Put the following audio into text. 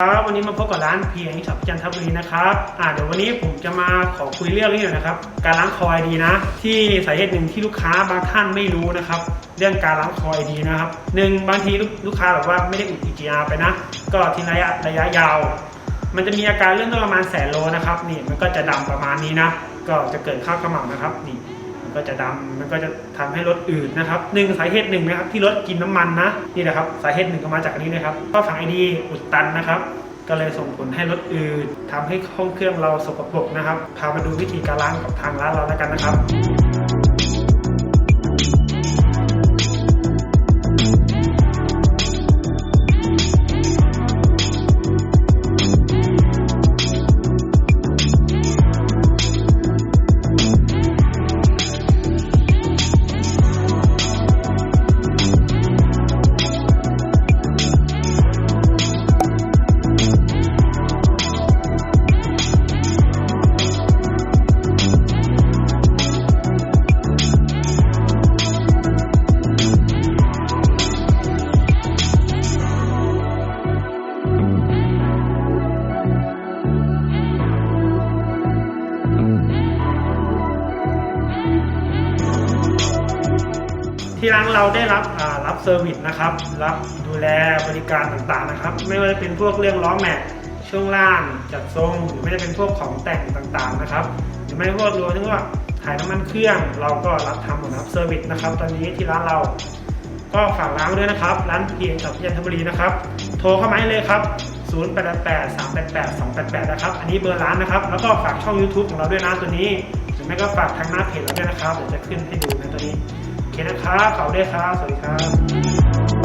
ครับวันนี้มาพบกับร้านเพียงช็อปจันทบุรีนะครับอ่าเดี๋ยววันนี้ผมจะมาขอคุยเรื่องนี้หน่อยนะครับ การล้างคอไอดีนะ ที่สาเหตุหนึ่งที่ลูกค้าบางท่านไม่รู้นะครับ เรื่องการล้างคอไอดีนะครับหนึ่งบางทีลูกค้าแบบว่าไม่ได้อุด EGR ไปนะ ก็ทิ้งระยะระยะยาว มันจะมีอาการเรื่องต้นประมาณแสนโลนะครับนี่มันก็จะดำประมาณนี้นะ ก็จะเกิดข้าวขมเหลานะครับนี่ ก็จะดำมันก็จะทำให้รถอืดนะครับหนึ่งสาเหตุหนึ่งนะครับที่รถกินน้ำมันนะนี่แหละครับสาเหตุหนึ่งก็มาจากอันนี้นะครับก็ฝังไอดีอุดตันนะครับก็เลยส่งผลให้รถอืดทำให้ห้องเครื่องเราสกปรกนะครับพามาดูวิธีการล้างกับทางร้านเราแล้วกันนะครับ ที่ร้านเราได้รับรับเซอร์วิสนะครับ รับดูแลบริการต่างๆนะครับ ไม่ว่าจะเป็นพวกเรื่องล้อแม็กช่วงล่างจัดทรงหรือไม่ได้เป็นพวกของแต่งต่างๆนะครับ หรือไม่พวกรวมถึงว่าถ่ายน้ำมันเครื่อง เราก็รับทำหมดรับเซอร์วิสนะครับ ตอนนี้ที่ร้านเรา ก็ฝากร้านด้วยนะครับ ร้านเพียงกับยันทบุรีนะครับ โทรเข้ามาให้เลยครับ 0 8 8 3 8 8 2 8 8 นะครับ อันนี้เบอร์ร้านนะครับ แล้วก็ฝากช่อง YouTube ของเราด้วยนะตัวนี้หรือไม่ก็ฝากทางหน้าเพจเราด้วยนะครับเดี๋ยวจะขึ้นให้ดูนะตัวนี้ เคนะครับขอบด้วยครับ สวัสดีครับ